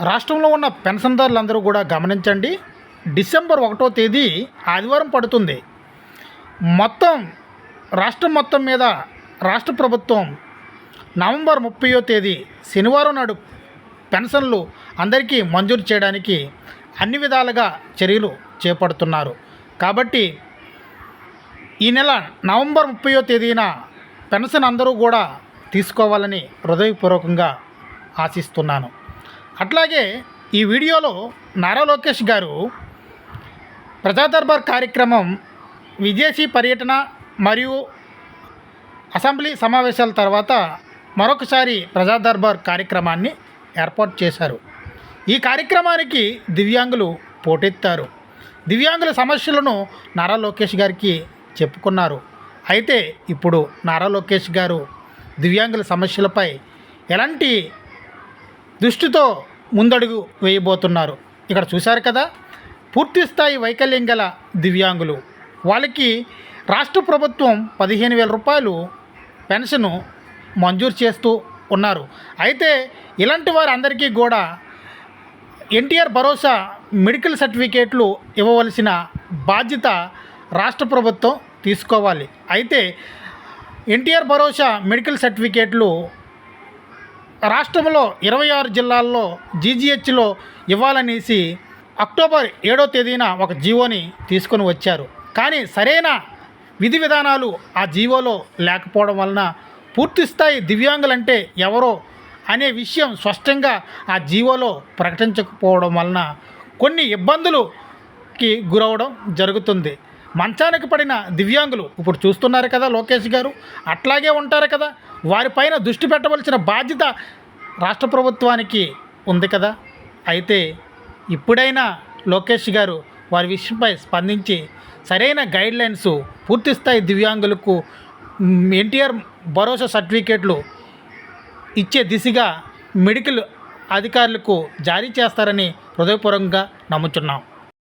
రాష్ట్రంలో ఉన్న పెన్షన్దారులందరూ కూడా గమనించండి. డిసెంబర్ ఒకటో తేదీ ఆదివారం పడుతుంది. మొత్తం రాష్ట్రం మొత్తం మీద రాష్ట్ర ప్రభుత్వం నవంబర్ ముప్పయో తేదీ శనివారం నాడు పెన్షన్లు అందరికీ మంజూరు చేయడానికి అన్ని విధాలుగా చర్యలు చేపడుతున్నారు. కాబట్టి ఈ నెల నవంబర్ ముప్పయో తేదీన పెన్షన్ అందరూ కూడా తీసుకోవాలని హృదయపూర్వకంగా ఆశిస్తున్నాను. అట్లాగే ఈ వీడియోలో నారా లోకేష్ గారు ప్రజాదర్బార్ కార్యక్రమం విదేశీ పర్యటన మరియు అసెంబ్లీ సమావేశాల తర్వాత మరొకసారి ప్రజాదర్బార్ కార్యక్రమాన్ని ఏర్పాటు చేశారు. ఈ కార్యక్రమానికి దివ్యాంగులు పోటెత్తారు. దివ్యాంగుల సమస్యలను నారా లోకేష్ గారికి చెప్పుకున్నారు. అయితే ఇప్పుడు నారా లోకేష్ గారు దివ్యాంగుల సమస్యలపై ఎలాంటి దృష్టితో ముందడుగు వేయబోతున్నారు. ఇక్కడ చూశారు కదా? పూర్తి స్థాయి వైకల్యం గల దివ్యాంగులు. వాళ్ళకి రాష్ట్ర ప్రభుత్వం పదిహేను వేల రూపాయలు పెన్షను మంజూరు చేస్తూ ఉన్నారు. అయితే ఇలాంటి వారందరికీ కూడా ఎన్టీఆర్ భరోసా మెడికల్ సర్టిఫికేట్లు ఇవ్వవలసిన బాధ్యత రాష్ట్ర ప్రభుత్వం తీసుకోవాలి. అయితే ఎన్టీఆర్ భరోసా మెడికల్ సర్టిఫికేట్లు రాష్ట్రంలో ఇరవై ఆరు జిల్లాల్లో జీజీహెచ్లో ఇవ్వాలనేసి అక్టోబర్ ఏడో తేదీన ఒక జీవోని తీసుకొని వచ్చారు. కానీ సరైన విధి విధానాలు ఆ జీవోలో లేకపోవడం వలన పూర్తిస్థాయి దివ్యాంగులంటే ఎవరో అనే విషయం స్పష్టంగా ఆ జీవోలో ప్రకటించకపోవడం వలన కొన్ని ఇబ్బందులుకి గురవడం జరుగుతుంది. మంచానికి పడిన దివ్యాంగులు ఇప్పుడు చూస్తున్నారు కదా లోకేష్ గారు. అట్లాగే ఉంటారు కదా. వారిపైన దృష్టి పెట్టవలసిన బాధ్యత రాష్ట్ర ప్రభుత్వానికి ఉంది కదా. అయితే ఇప్పుడైనా లోకేష్ గారు వారి విషయంపై స్పందించి సరైన గైడ్లైన్స్ పూర్తిస్థాయి దివ్యాంగులకు ఎన్టీఆర్ భరోసా సర్టిఫికేట్లు ఇచ్చే దిశగా మెడికల్ అధికారులకు జారీ చేస్తారని హృదయపూర్వకంగా నమ్ముచున్నాం.